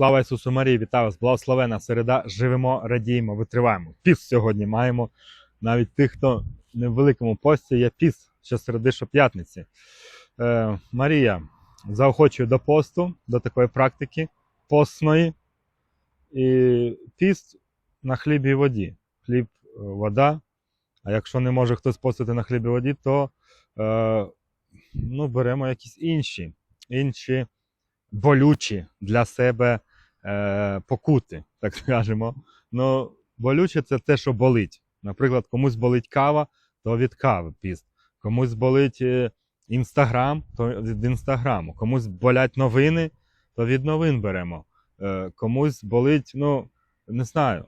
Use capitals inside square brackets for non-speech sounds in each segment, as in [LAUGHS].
Слава Ісусу Марії, вітаю вас! Благословена середа. Живемо, радіємо, витриваємо. Піс сьогодні маємо. Навіть тих, хто не в великому пості, є піс що середи, що п'ятниці. Е, Марія заохочує до посту, до такої практики постної. І піст на хлібі і воді. Хліб, е, вода. А якщо не може хтось постити на хлібі і воді, то е, ну, беремо якісь інші, інші болючі для себе е, покути, так [LAUGHS] скажемо. Ну, болюче це те, що болить. Наприклад, комусь болить кава, то від кави піст. Комусь болить е, інстаграм, то від інстаграму. Комусь болять новини, то від новин беремо. Е, комусь болить, ну, не знаю,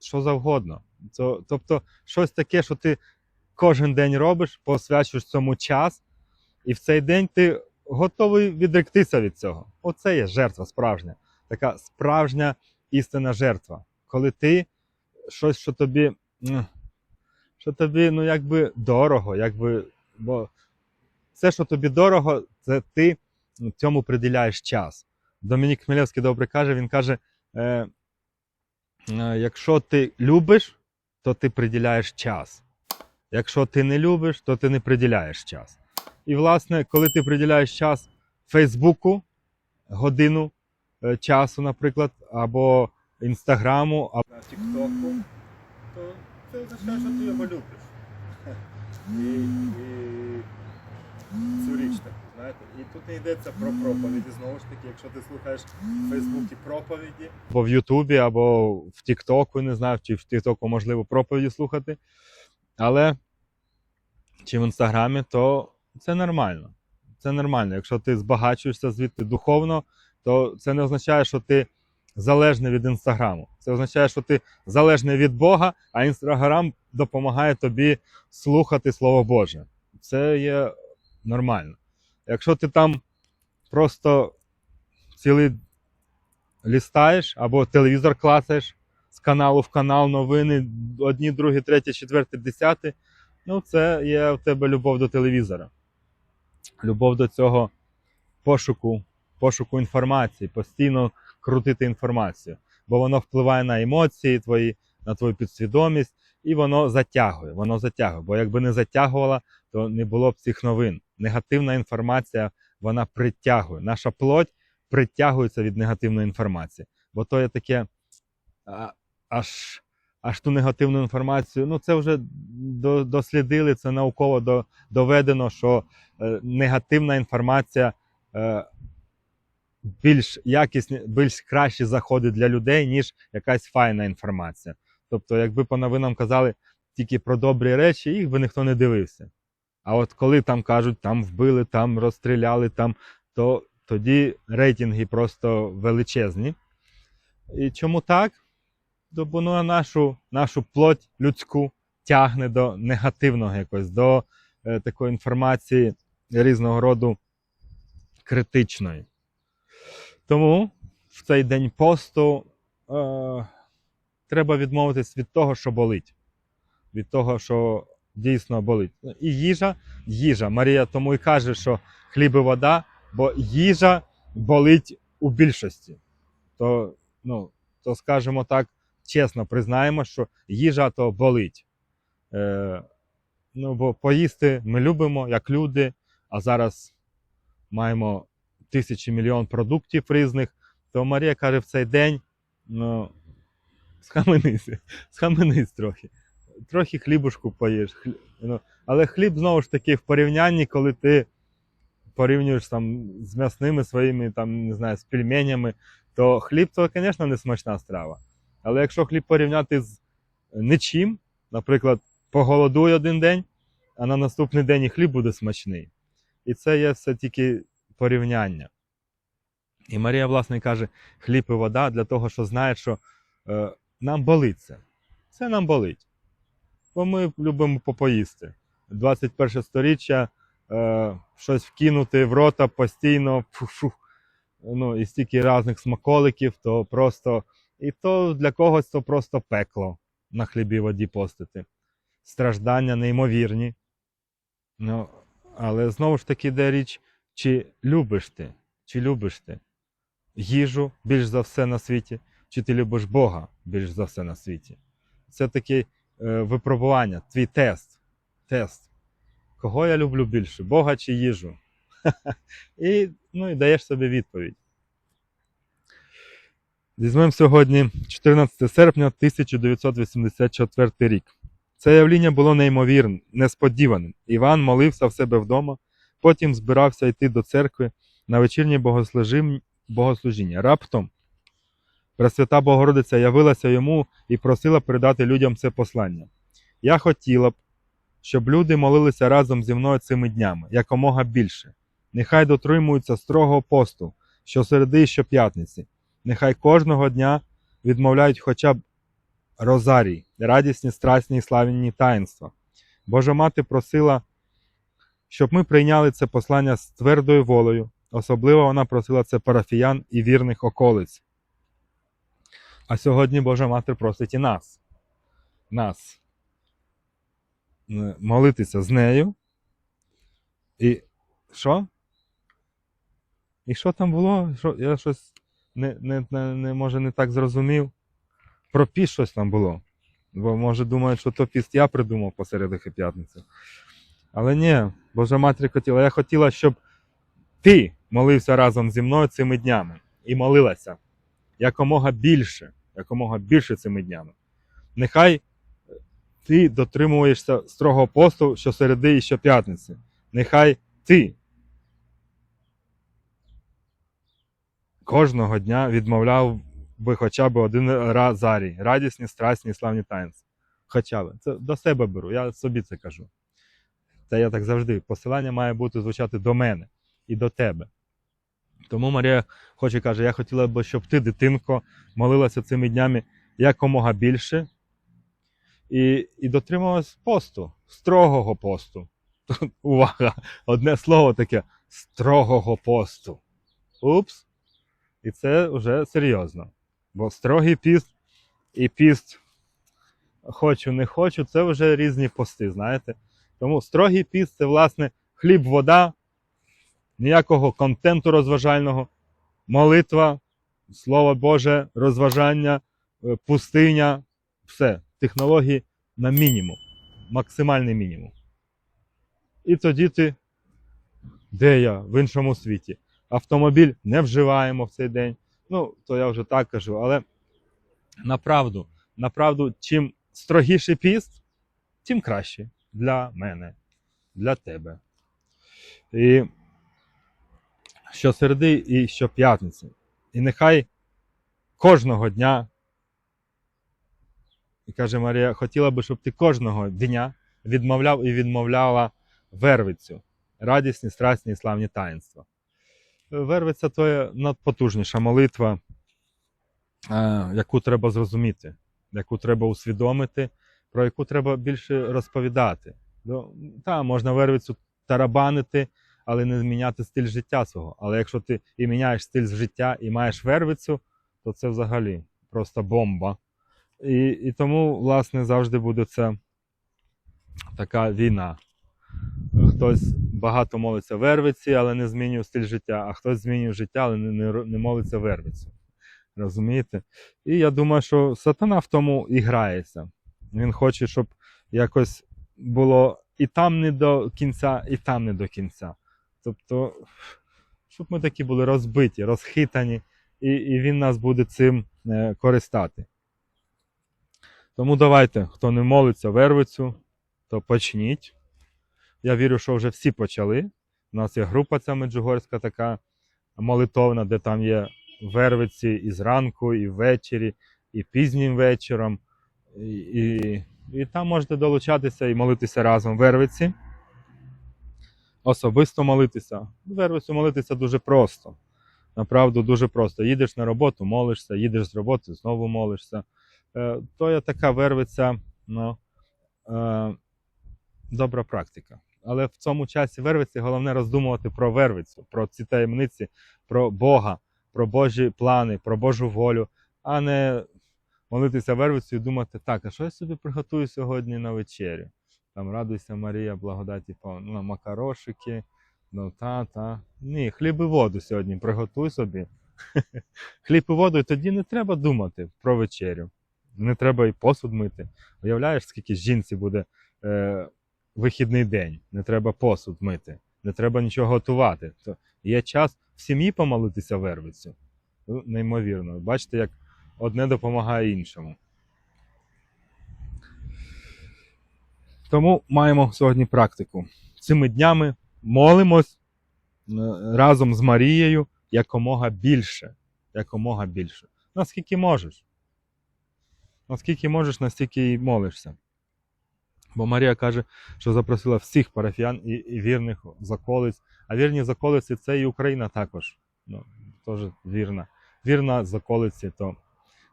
що завгодно. То, тобто, щось таке, що ти кожен день робиш, посвячуєш цьому час, і в цей день ти готовий відректися від цього. Оце є жертва справжня. Така справжня істинна жертва. Коли ти щось, що тобі, ну, що тобі ну, якби дорого, якби, бо все, що тобі дорого, це ти цьому приділяєш час. Домінік Хмелевський добре каже, він каже: е, е, якщо ти любиш, то ти приділяєш час. Якщо ти не любиш, то ти не приділяєш час. І, власне, коли ти приділяєш час Фейсбуку, годину е, часу, наприклад, або Інстаграму, або Тіктоку, то це означає, що ти його любиш. [LAUGHS] І, і цю річ таку, знаєте. І тут не йдеться про проповіді. Знову ж таки, якщо ти слухаєш в Фейсбуці проповіді, або в Ютубі, або в Тіктоку, не знаю, чи в Тіктоку можливо проповіді слухати. Але чи в інстаграмі, то це нормально. Це нормально. Якщо ти збагачуєшся звідти духовно, то це не означає, що ти залежний від інстаграму. Це означає, що ти залежний від Бога, а інстаграм допомагає тобі слухати Слово Боже. Це є нормально. Якщо ти там просто цілий лістаєш або телевізор клацаєш з каналу в канал, новини, одні, другі, треті, четверті, десяті, ну це є в тебе любов до телевізора. Любов до цього пошуку, пошуку інформації, постійно крутити інформацію, бо воно впливає на емоції твої, на твою підсвідомість, і воно затягує. Воно затягує. Бо якби не затягувало, то не було б цих новин. Негативна інформація вона притягує. Наша плоть притягується від негативної інформації. Бо то є таке аж, аж ту негативну інформацію. Ну, це вже дослідили, це науково доведено, що е, негативна інформація е, більш якісні, більш краще заходить для людей, ніж якась файна інформація. Тобто, якби по новинам казали тільки про добрі речі, їх би ніхто не дивився. А от коли там кажуть, там вбили, там розстріляли, там, то тоді рейтинги просто величезні. І чому так? Бо ну, нашу, нашу плоть людську тягне до негативного якось, до е, такої інформації різного роду критичної. Тому в цей день посту е, треба відмовитись від того, що болить. Від того, що дійсно болить. І їжа, їжа. Марія тому і каже, що хліб і вода, бо їжа болить у більшості. То, ну, то скажімо так, чесно признаємо, що їжа то болить. Е, ну, бо поїсти ми любимо як люди, а зараз маємо тисячі мільйон продуктів різних, то Марія каже в цей день: ну, схаменись, [LAUGHS] схаменись трохи. Трохи хлібушку поїш. Ну, але хліб знову ж таки в порівнянні, коли ти порівнюєш там з м'ясними своїми, там, не знаю, з пельменями, то хліб то, звісно, не смачна страва. Але якщо хліб порівняти з нічим, наприклад, поголодуй один день, а на наступний день і хліб буде смачний. І це є все тільки порівняння. І Марія, власне, каже, хліб і вода для того, що знає, що е, нам болить це. Це нам болить. Бо ми любимо попоїсти. 21 сторіччя е, щось вкинути в рота постійно, фу-фу, ну, і стільки різних смаколиків, то просто. І то для когось то просто пекло на хлібі воді постити. Страждання неймовірні. Ну, але знову ж таки йде річ, чи любиш ти, чи любиш ти. їжу більш за все на світі, чи ти любиш Бога більш за все на світі. Це таке випробування, твій тест. тест. Кого я люблю більше, Бога чи їжу? [LAUGHS] І, ну, і даєш собі відповідь. Візьмемо сьогодні 14 серпня 1984 рік. Це явління було неймовірним, несподіваним. Іван молився в себе вдома, потім збирався йти до церкви на вечірнє богослужіння. Раптом Пресвята Богородиця явилася йому і просила передати людям це послання. Я хотіла б, щоб люди молилися разом зі мною цими днями, якомога більше. Нехай дотримуються строгого посту щосереди і щоп'ятниці. Нехай кожного дня відмовляють хоча б розарій, радісні, страсні і славні таїнства. Божа мати просила, щоб ми прийняли це послання з твердою волею. Особливо вона просила це парафіян і вірних околиць. А сьогодні Божа Мати просить і нас. Нас. Молитися з нею. І що? І що там було? Що, я щось не, не, не, може не так зрозумів. Про піст щось там було. Бо може думають, що то піст я придумав посеред п'ятниці. Але ні, Божа Матір хотіла. Я хотіла, щоб ти молився разом зі мною цими днями і молилася якомога більше, якомога більше цими днями. Нехай ти дотримуєшся строгого посту щосереди і щоп'ятниці. Нехай ти кожного дня відмовляв би хоча б один раз зарій, радісні, страсні славні таїнства. Хоча б. Це до себе беру, я собі це кажу. Це я так завжди. Посилання має бути звучати до мене і до тебе. Тому Марія хоче каже: я хотіла б, щоб ти, дитинко, молилася цими днями якомога більше і, і дотримувалась посту, строгого посту. [LAUGHS] Увага! Одне слово таке строгого посту. Упс. І це вже серйозно. Бо строгий піст і піст хочу, не хочу, це вже різні пости, знаєте. Тому строгий піст це, власне, хліб, вода, ніякого контенту розважального, молитва, Слово Боже, розважання, е, пустиня, все. Технології на мінімум, максимальний мінімум. І тоді ти, де я? В іншому світі. Автомобіль не вживаємо в цей день. Ну, то я вже так кажу, але направду, направду, чим строгіший піст, тим краще для мене, для тебе. І щосереди і щоп'ятниці. І нехай кожного дня, і каже Марія, хотіла би, щоб ти кожного дня відмовляв і відмовляла вервицю, радісні, страсні і славні таїнства. Вервиця то є надпотужніша молитва, е, яку треба зрозуміти, яку треба усвідомити, про яку треба більше розповідати. Ну, Та, можна вервицю тарабанити, але не зміняти стиль життя свого. Але якщо ти і міняєш стиль життя і маєш вервицю, то це взагалі просто бомба. І, і тому, власне, завжди буде це така війна. Хтось багато молиться вервиці, але не змінює стиль життя, а хтось змінює життя, але не, не, не молиться вервицю. Розумієте? І я думаю, що сатана в тому і грається. Він хоче, щоб якось було і там не до кінця, і там не до кінця. Тобто, щоб ми такі були розбиті, розхитані, і, і він нас буде цим е, користати. Тому давайте, хто не молиться вервицю, то почніть. Я вірю, що вже всі почали. У нас є група ця меджугорська така молитовна, де там є вервиці і зранку, і ввечері, і пізнім вечором. І, і, там можете долучатися і молитися разом вервиці. Особисто молитися. Вервицю молитися дуже просто. Направду дуже просто. Їдеш на роботу, молишся, їдеш з роботи, знову молишся. Е, то є така вервиця, ну, е, добра практика. Але в цьому часі вервиці головне роздумувати про вервицю, про ці таємниці, про Бога, про Божі плани, про Божу волю, а не молитися вервицю і думати, так, а що я собі приготую сьогодні на вечерю? Там радуйся, Марія, благодаті повна, ну, макарошики, ну та, та. Ні, хліб і воду сьогодні приготуй собі, [LAUGHS] хліб і воду, і тоді не треба думати про вечерю. Не треба і посуд мити. Уявляєш, скільки жінці буде е, вихідний день, не треба посуд мити, не треба нічого готувати. То є час в сім'ї помолитися вервицю. Ну, неймовірно. Бачите, як одне допомагає іншому. Тому маємо сьогодні практику. Цими днями молимось е, разом з Марією якомога більше. Якомога більше. Наскільки можеш. Наскільки можеш, настільки і молишся. Бо Марія каже, що запросила всіх парафіян і, і вірних заколиць. А вірні заколиці це і Україна також. Ну, теж вірна. Вірна заколиці, то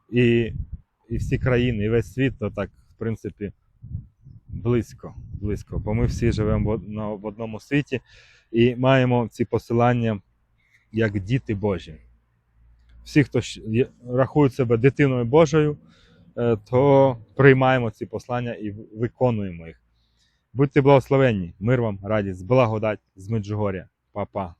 і, і всі країни, і весь світ, то так, в принципі, близько. близько. Бо ми всі живемо в од- в одному світі і маємо ці посилання як діти Божі. Всі, хто рахують себе дитиною Божою, то приймаємо ці послання і виконуємо їх. Будьте благословенні, мир вам, радість, благодать з Меджугоря. Па-па.